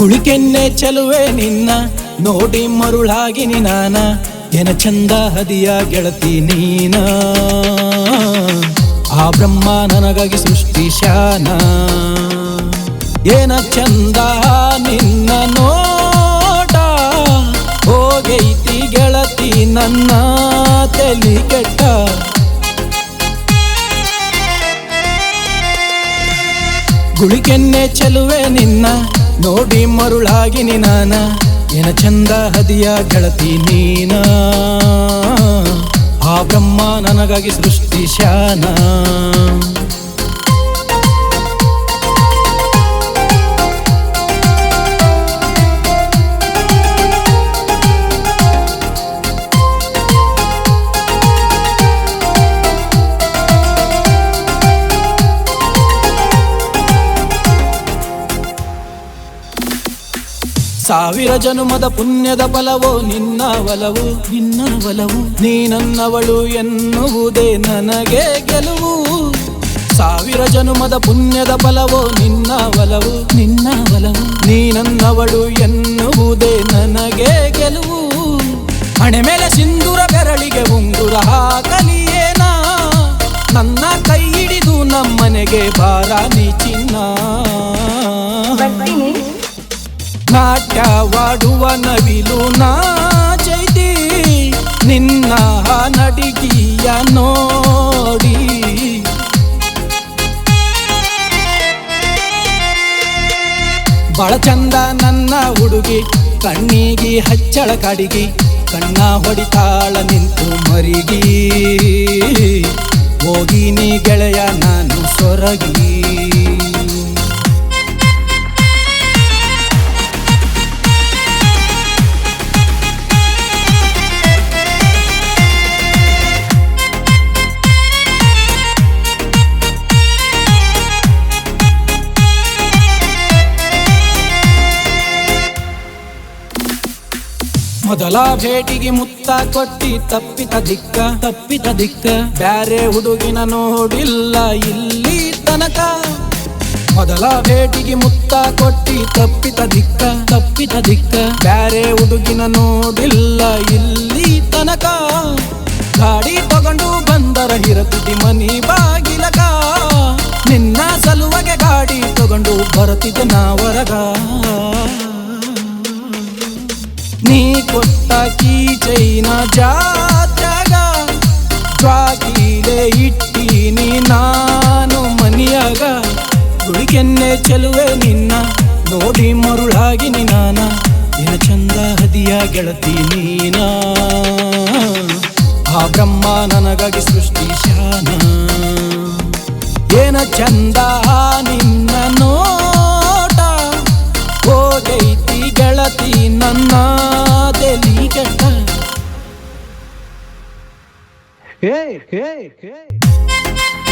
ಗುಳಿಕೆನ್ನೆ ಚಲುವೆ ನಿನ್ನ, ನೋಡಿ ಮರುಳಾಗಿ ನಾನ ಏನ ಚಂದ ಹದಿಯ ಗೆಳತಿ ನೀನ. ಆ ಬ್ರಹ್ಮ ನನಗಾಗಿ ಸೃಷ್ಟಿ ಶಾನ, ಏನ ಚಂದ ನಿನ್ನ ನೋಟ, ಹೋಗೈತಿ ಗೆಳತಿ ನನ್ನ ತಲಿ ಕೆಟ್ಟ. ಗುಳಿಕೆನ್ನೆ ಚೆಲುವೆ ನಿನ್ನ ನೋಡಿ ಮರುಳಾಗಿ ನಾನ ಏನ ಚಂದ ಹದಿಯ ಗೆಳತಿ ನೀನ. ಆ ಬ್ರಹ್ಮ ನನಗಾಗಿ ಸೃಷ್ಟಿ ಶಾನ ಸಾವಿರ ಜನುಮದ ಪುಣ್ಯದ ಫಲವೋ ನಿನ್ನ ಒಲವು ನಿನ್ನ ಒಲವು, ನೀ ಎನ್ನುವುದೇ ನನಗೆ ಗೆಲುವು. ಸಾವಿರ ಜನುಮದ ಪುಣ್ಯದ ಫಲವೋ ನಿನ್ನ ಒಲವು ನಿನ್ನ ಒಲವು, ನೀ ಎನ್ನುವುದೇ ನನಗೆ ಗೆಲುವು. ಹಣೆ ಮೇಲೆ ಸಿಂಧೂರ ಬೆರಳಿಗೆ ಉಂಗುರ ಹಾಕಲಿಯೇನ ನನ್ನ ಕೈ ಹಿಡಿದು ನಮ್ಮನೆಗೆ ಬಾರ ನೀ ಚಿನ್ನ. ನಾಟ್ಯವಾಡುವ ನವಿಲು ನಾಚೈತಿ ನಿನ್ನ ನಡಿಗೆಯ ನೋಡಿ. ಬಹಳ ಚಂದ ನನ್ನ ಹುಡುಗಿ, ಕಣ್ಣಿಗೆ ಹಚ್ಚಳ ಕಡಿಗಿ, ಕಣ್ಣ ಹೊಡಿತಾಳ ನಿಂತು ಮರಿಗಿ. ಹೋಗಿನಿ ಗೆಳೆಯ, ನಾನು ಸೊರಗಿ. ಮೊದಲ ಭೇಟಿಗೆ ಮುತ್ತ ಕೊಟ್ಟಿ ತಪ್ಪಿತ ದಿಕ್ಕ ತಪ್ಪಿತ ದಿಕ್ಕ. ಬ್ಯಾರೆ ಹುಡುಗಿನ ನೋಡಿಲ್ಲ ಇಲ್ಲಿ ತನಕ. ಮೊದಲ ಭೇಟಿಗೆ ಮುತ್ತ ಕೊಟ್ಟಿ ತಪ್ಪಿತ ದಿಕ್ಕ ತಪ್ಪಿತ ದಿಕ್ಕ. ಬ್ಯಾರೆ ಹುಡುಗಿನ ನೋಡಿಲ್ಲ ಇಲ್ಲಿ ತನಕ. ಗಾಡಿ ತಗೊಂಡು ಬಂದರ ಹಿರತಿದ್ದಿ ಮನಿ ಬಾಗಿಲಕ. ನಿನ್ನ ಸಲುವಾಗೆ ಗಾಡಿ ತಗೊಂಡು ಬರತಿದ್ದೆ ನಾ ಹೊರಗ ನೀ ಕೊಟ್ಟ ಕೀ చైన ಜಾತ್ಯಾಗ ಇಟ್ಟಿ ಇಟ್ಟೀನಿ ನಾನು ಮನಿಯಾಗ. ಗುಳಿಗೆನ್ನೆ ಚೆಲುವೆ ನಿನ್ನ, ನೋಡಿ ಮರುಳಾಗಿ ನಾನ ದಿನ ಚಂದ ಹದಿಯ ಗೆಳತಿ ನೀನ. ಆ ಬ್ರಹ್ಮ ನನಗಾಗಿ ಸೃಷ್ಟಿ ಶಾನ. ಏನ ಚಂದ ನಿನ್ನ ನೋಟ, ಹೋಗೈತಿ ಗೆಳತಿ ನನ್ನ Hey, hey, hey!